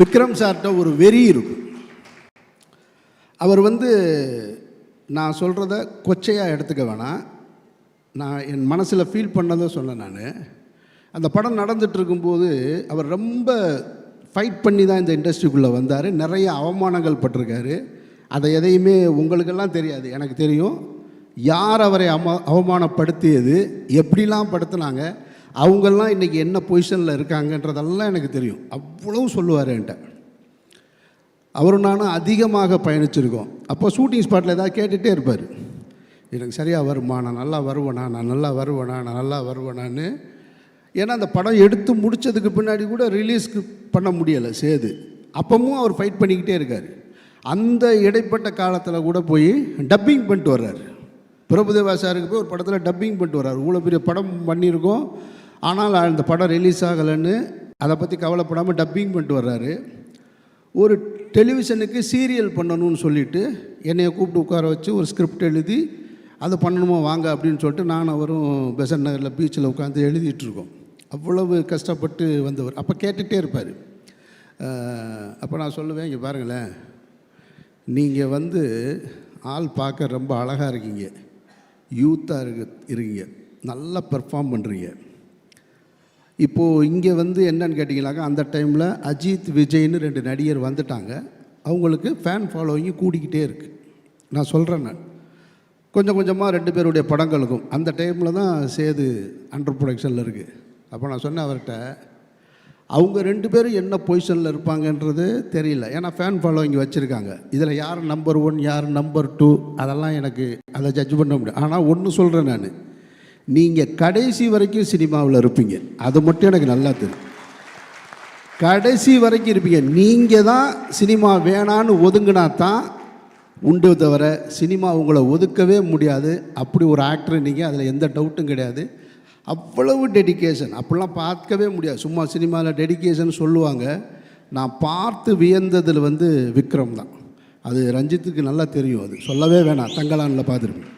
விக்ரம் சார்கிட்ட ஒரு வெறி இருக்கும் அவர் வந்து நான் சொல்கிறத கொச்சையாக எடுத்துக்க வேணாம். நான் என் மனசில் ஃபீல் பண்ணதை சொன்னேன் நான். அந்த படம் நடந்துட்டு இருக்கும்போது அவர் ரொம்ப ஃபைட் பண்ணி தான் இந்த இண்டஸ்ட்ரிக்குள்ளே வந்தார். நிறைய அவமானங்கள் பட்டிருக்காரு. அதை எதையுமே உங்களுக்கெல்லாம் தெரியாது எனக்கு தெரியும். யார் அவரை அவமா அவமானப்படுத்தியது எப்படிலாம் படுத்துனாங்க அவங்கெல்லாம் இன்றைக்கி என்ன பொசிஷனில் இருக்காங்கன்றதெல்லாம் எனக்கு தெரியும். அவ்வளவு சொல்லுவார் என்கிட்ட. அவரும் நானும் அதிகமாக பயணிச்சிருக்கோம். அப்போ ஷூட்டிங் ஸ்பாட்டில் ஏதாவது கேட்டுகிட்டே இருப்பார். எனக்கு சரியாக வருமா நான் நல்லா வருவேனா நான் நல்லா வருவேனா நான் நல்லா வருவேனான்னு. ஏன்னா அந்த படம் எடுத்து முடித்ததுக்கு பின்னாடி கூட ரிலீஸ்க்கு பண்ண முடியலை சேது. அப்பவும் அவர் ஃபைட் பண்ணிக்கிட்டே இருக்கார். அந்த இடைப்பட்ட காலத்தில் கூட போய் டப்பிங் பண்ணிட்டு வர்றாரு. பிரபுதேவா சாருக்கு போய் ஒரு படத்தில் டப்பிங் பண்ணிட்டு வர்றாரு. இவ்வளோ பெரிய படம் பண்ணியிருக்கோம். ஆனால் அந்த படம் ரிலீஸ் ஆகலைன்னு அதை பற்றி கவலைப்படாமல் டப்பிங் பண்ணிட்டு வர்றாரு. ஒரு டெலிவிஷனுக்கு சீரியல் பண்ணணும்னு சொல்லிட்டு என்னையை கூப்பிட்டு உட்கார வச்சு ஒரு ஸ்கிரிப்ட் எழுதி அது பண்ணணுமா? வாங்க அப்படின்னு சொல்லிட்டு நான் அவரும் பெசன் நகரில் பீச்சில் உட்காந்து எழுதிட்டுருக்கோம் அவ்வளவு கஷ்டப்பட்டு வந்தவர். அப்போ கேட்டுகிட்டே இருப்பார். அப்போ நான் சொல்லுவேன் இங்கே பாருங்களேன். நீங்கள் வந்து ஆள் பார்க்க ரொம்ப அழகாக இருக்கீங்க. யூத்தாக இருக்கு இருக்கீங்க. நல்லா பெர்ஃபார்ம் பண்ணுறீங்க இப்போது இங்கே வந்து என்னன்னு கேட்டிங்கனாக்கா அந்த டைமில் அஜித் விஜய்னு ரெண்டு நடிகர் வந்துட்டாங்க. அவங்களுக்கு ஃபேன் ஃபாலோவிங் கூடிக்கிட்டே இருக்குது நான் சொல்கிறேன் நான். கொஞ்சம் கொஞ்சமாக ரெண்டு பேருடைய படங்களுக்கும் அந்த டைமில் தான் சேது அண்டர் ப்ரொடக்ஷனில் இருக்குது அப்போ நான் சொன்னேன் அவர்கிட்ட அவங்க ரெண்டு பேரும் என்ன பொசிஷனில் இருப்பாங்கன்றது தெரியல. ஏன்னா ஃபேன் ஃபாலோவிங் வச்சுருக்காங்க. இதில் யார் நம்பர் ஒன் யார் நம்பர் டூ அதெல்லாம் எனக்கு அதை ஜட்ஜ் பண்ண முடியும். ஆனால் ஒன்று சொல்கிறேன் நான். நீங்கள் கடைசி வரைக்கும் சினிமாவில் இருப்பீங்க. அது மட்டும் எனக்கு நல்லா தெரியும். கடைசி வரைக்கும் இருப்பீங்க. நீங்கள் தான் சினிமா வேணான்னு ஒதுங்கினா தான் உண்டு தவிர சினிமா உங்களை ஒதுக்கவே முடியாது. அப்படி ஒரு ஆக்டர் நீங்கள் அதில் எந்த டவுட்டும் கிடையாது. அவ்வளவு டெடிகேஷன் அப்படிலாம் பார்க்கவே முடியாது. சும்மா சினிமாவில் டெடிகேஷன் சொல்லுவாங்க. நான் பார்த்து வியந்ததில் வந்து விக்ரம் தான். அது ரஞ்சித்துக்கு நல்லா தெரியும். அது சொல்லவே வேணாம். தங்கலானில் பார்த்துருப்பேன்